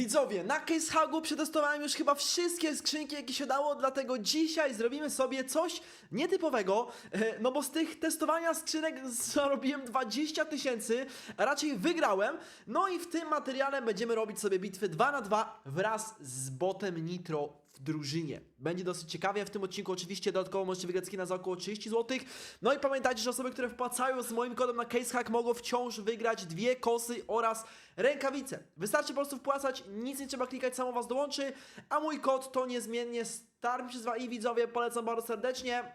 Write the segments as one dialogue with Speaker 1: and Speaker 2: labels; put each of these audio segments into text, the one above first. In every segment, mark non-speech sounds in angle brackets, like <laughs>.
Speaker 1: Widzowie, na Case Hugu przetestowałem już chyba wszystkie skrzynki, jakie się dało, dlatego dzisiaj zrobimy sobie coś nietypowego, e, no bo z tych testowania skrzynek <laughs> zarobiłem 20 tysięcy, raczej wygrałem, no i w tym materiale będziemy robić sobie bitwy 2 na 2 wraz z botem Nitro w drużynie. Będzie dosyć ciekawie. W tym odcinku oczywiście dodatkowo możecie wygrać skina za około 30 zł. No i pamiętajcie, że osoby, które wpłacają z moim kodem na CaseHack mogą wciąż wygrać dwie kosy oraz rękawice. Wystarczy po prostu wpłacać, nic nie trzeba klikać, samo was dołączy, a mój kod to niezmiennie STARM przez 2 i widzowie polecam bardzo serdecznie.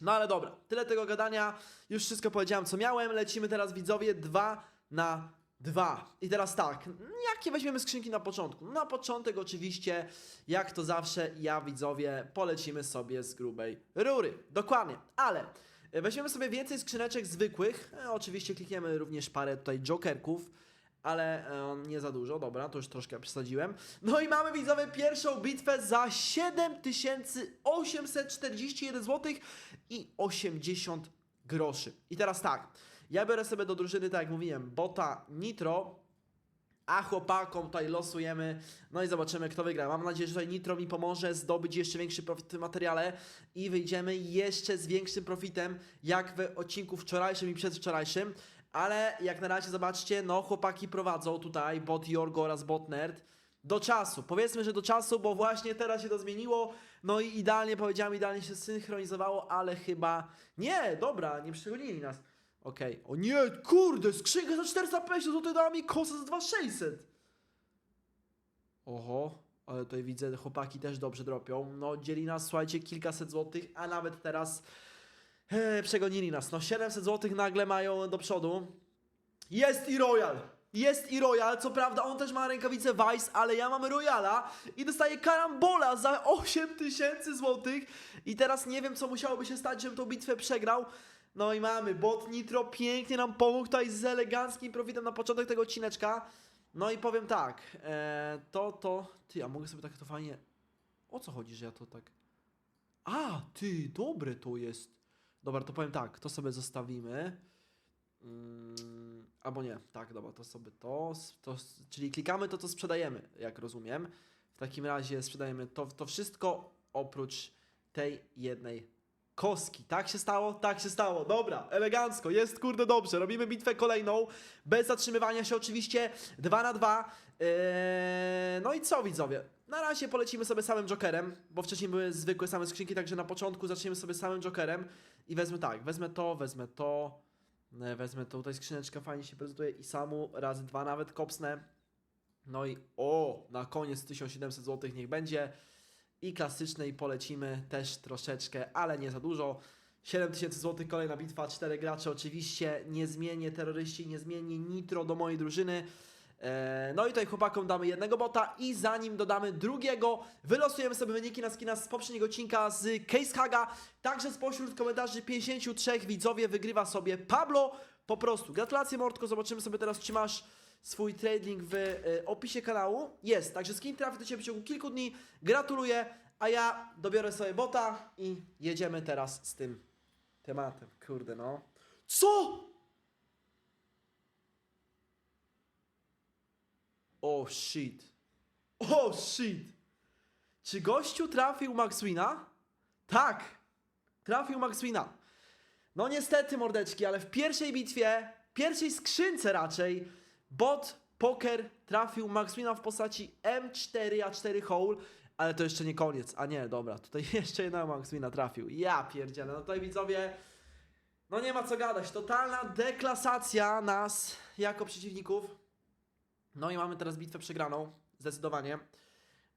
Speaker 1: No ale dobra, tyle tego gadania. Już wszystko powiedziałem, co miałem. Lecimy teraz, widzowie, 2 na 2. I teraz tak, jakie weźmiemy skrzynki na początku? Na początek, oczywiście, jak to zawsze, ja, widzowie, polecimy sobie z grubej rury. Dokładnie, ale e, weźmiemy sobie więcej skrzyneczek zwykłych. E, oczywiście klikniemy również parę tutaj jokerków. Ale e, nie za dużo, dobra, to już troszkę przesadziłem. No i mamy widzowie pierwszą bitwę za 7841 zł i 80 groszy. I teraz tak, ja biorę sobie do drużyny, tak jak mówiłem, bota Nitro, a chłopakom tutaj losujemy, no i zobaczymy kto wygra. Mam nadzieję, że tutaj Nitro mi pomoże zdobyć jeszcze większy profit w tym materiale i wyjdziemy jeszcze z większym profitem, jak w odcinku wczorajszym i przedwczorajszym. Ale jak na razie zobaczcie, no chłopaki prowadzą tutaj, bot Jorgo oraz bot Nerd. Do czasu, powiedzmy, że do czasu, bo właśnie teraz się to zmieniło. No i idealnie powiedziałem, idealnie się synchronizowało, ale chyba. Nie, dobra, nie przegonili nas. Okej. O nie, kurde, skrzynka za 450 zł dała mi kosa za 2600. Oho, ale tutaj widzę, chłopaki też dobrze dropią. No, dzieli nas, słuchajcie, kilkaset złotych, a nawet teraz e, przegonili nas. No, 700 złotych nagle mają do przodu. Jest i Royal! Jest i Royal, co prawda on też ma rękawice Vice, ale ja mam Royala i dostaję karambola za 8000 złotych i teraz nie wiem co musiałoby się stać, żebym tą bitwę przegrał. No i mamy, bot Nitro pięknie nam pomógł tutaj z eleganckim profitem na początek tego odcineczka. No i powiem tak, e, to, to, ty, a mogę sobie tak to fajnie, o co chodzi, że ja to tak, a, ty, dobre to jest. Dobra, to powiem tak, to sobie zostawimy. Mm, albo nie, tak, dobra, to sobie to, to, czyli klikamy to, co sprzedajemy, jak rozumiem. W takim razie sprzedajemy to, to wszystko oprócz tej jednej kostki. Tak się stało? Tak się stało. Dobra, elegancko, jest kurde dobrze. Robimy bitwę kolejną, bez zatrzymywania się oczywiście, 2 na 2. Eee, no i co widzowie? Na razie polecimy sobie samym Jokerem, bo wcześniej były zwykłe same skrzynki, także na początku zaczniemy sobie samym Jokerem i wezmę tak, wezmę to, wezmę to, e, wezmę to, tutaj skrzyneczka fajnie się prezentuje i samu, razy dwa nawet kopsnę. No i o, na koniec 1700 zł niech będzie. I klasycznej polecimy też troszeczkę, ale nie za dużo. 7000 zł, kolejna bitwa, 4 gracze oczywiście, niezmiennie terroryści, niezmiennie nitro do mojej drużyny. Eee, No i tutaj chłopakom damy jednego bota i zanim dodamy drugiego, wylosujemy sobie wyniki na skina z poprzedniego odcinka z Case Haga. Także spośród komentarzy 53 widzowie wygrywa sobie Pablo. Po prostu gratulacje Mordko, zobaczymy sobie teraz czy masz swój trade link w e, opisie kanału. Jest, także skin trafi do Ciebie w ciągu kilku dni. Gratuluję, a ja dobiorę sobie bota i jedziemy teraz z tym tematem. Kurde no. Co? Oh shit. Oh shit. Czy gościu trafił Maxwina? Tak. Trafił Maxwina. No niestety, mordeczki, ale w pierwszej bitwie, pierwszej skrzynce raczej, bot poker trafił Maxwina w postaci M4A4 hole, ale to jeszcze nie koniec. A nie, dobra, tutaj <laughs> jeszcze jedna Maxwina trafił. Ja pierdzielę, no tutaj widzowie, no nie ma co gadać, totalna deklasacja nas jako przeciwników. No i mamy teraz bitwę przegraną, zdecydowanie.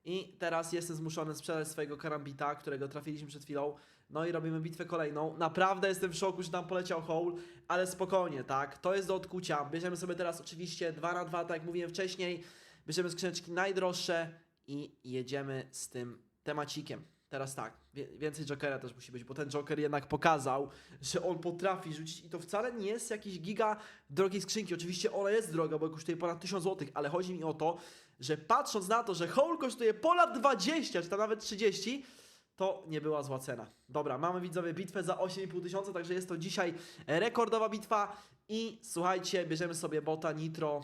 Speaker 1: I teraz jestem zmuszony sprzedać swojego karambita, którego trafiliśmy przed chwilą. No i robimy bitwę kolejną. Naprawdę jestem w szoku, że tam poleciał hole, ale spokojnie, tak? To jest do odkucia. Bierzemy sobie teraz oczywiście 2 na 2 tak jak mówiłem wcześniej. Bierzemy skrzyneczki najdroższe i jedziemy z tym temacikiem. Teraz tak, więcej Jokera też musi być, bo ten Joker jednak pokazał, że on potrafi rzucić i to wcale nie jest jakiś giga drogiej skrzynki. Oczywiście ona jest droga, bo kosztuje ponad 1000 zł, ale chodzi mi o to, że patrząc na to, że Hole kosztuje ponad 20, czy tam nawet 30, to nie była zła cena. Dobra, mamy widzowie bitwę za 8,5 tysiąca, także jest to dzisiaj rekordowa bitwa i słuchajcie, bierzemy sobie bota Nitro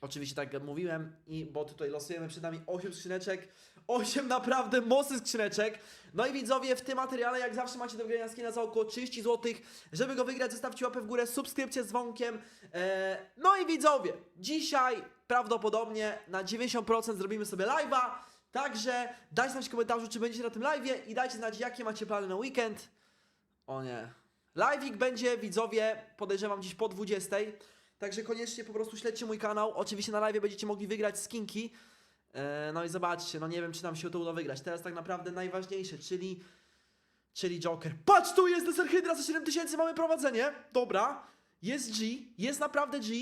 Speaker 1: Oczywiście tak jak mówiłem, i bo tutaj losujemy przed nami 8 skrzyneczek, 8 naprawdę mocnych skrzyneczek. No i widzowie, w tym materiale jak zawsze macie do wygrania skina za około 30 zł. Żeby go wygrać, zostawcie łapę w górę, subskrypcję z dzwonkiem. Eee, no i widzowie, dzisiaj prawdopodobnie na 90% zrobimy sobie live'a. Także dajcie znać w komentarzu, czy będziecie na tym live'ie i dajcie znać, jakie macie plany na weekend. O nie. Live'ik będzie, widzowie, podejrzewam dziś po 20. Także koniecznie po prostu śledźcie mój kanał. Oczywiście na live będziecie mogli wygrać skinki. E, no i zobaczcie, no nie wiem, czy nam się to uda wygrać. Teraz tak naprawdę najważniejsze, czyli... Czyli Joker. Patrz, tu jest Desert Hydra za 7000, mamy prowadzenie. Dobra. Jest G, jest naprawdę G.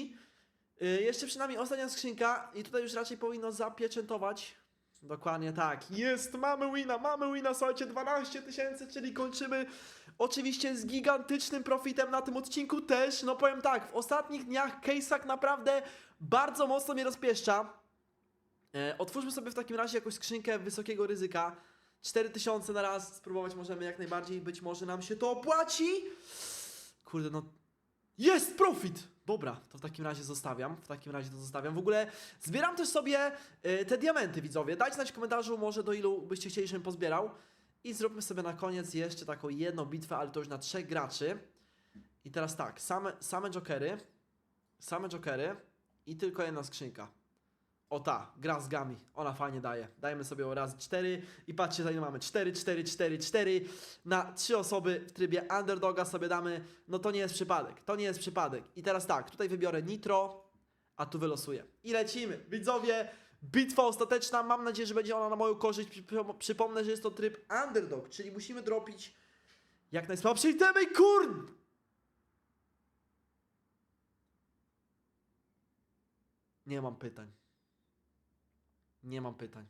Speaker 1: Y, jeszcze przynajmniej ostatnia skrzynka i tutaj już raczej powinno zapieczętować. Dokładnie tak. Jest, mamy wina, mamy wina, słuchajcie, 12 tysięcy, czyli kończymy oczywiście z gigantycznym profitem na tym odcinku też. No powiem tak, w ostatnich dniach Case'ak naprawdę bardzo mocno mnie rozpieszcza. E, otwórzmy sobie w takim razie jakąś skrzynkę wysokiego ryzyka. 4000 na raz spróbować możemy jak najbardziej, być może nam się to opłaci. Kurde, no jest profit! Dobra, to w takim razie zostawiam. W takim razie to zostawiam. W ogóle zbieram też sobie y, te diamenty, widzowie. Dajcie znać w komentarzu, może do ilu byście chcieli, żebym pozbierał. I zróbmy sobie na koniec jeszcze taką jedną bitwę, ale to już na trzech graczy. I teraz tak, same, same jokery. Same jokery. I tylko jedna skrzynka. O ta, gra z gami. Ona fajnie daje. Dajemy sobie ją razy 4 i patrzcie, za ile mamy 4, 4, 4, 4. Na 3 osoby w trybie underdoga sobie damy. No to nie jest przypadek. To nie jest przypadek. I teraz tak, tutaj wybiorę nitro, a tu wylosuję. I lecimy. Widzowie, bitwa ostateczna. Mam nadzieję, że będzie ona na moją korzyść. Przypom- Przypomnę, że jest to tryb underdog, czyli musimy dropić jak najsłabsze itemy i kurn! Nie mam pytań. Nie mam pytań.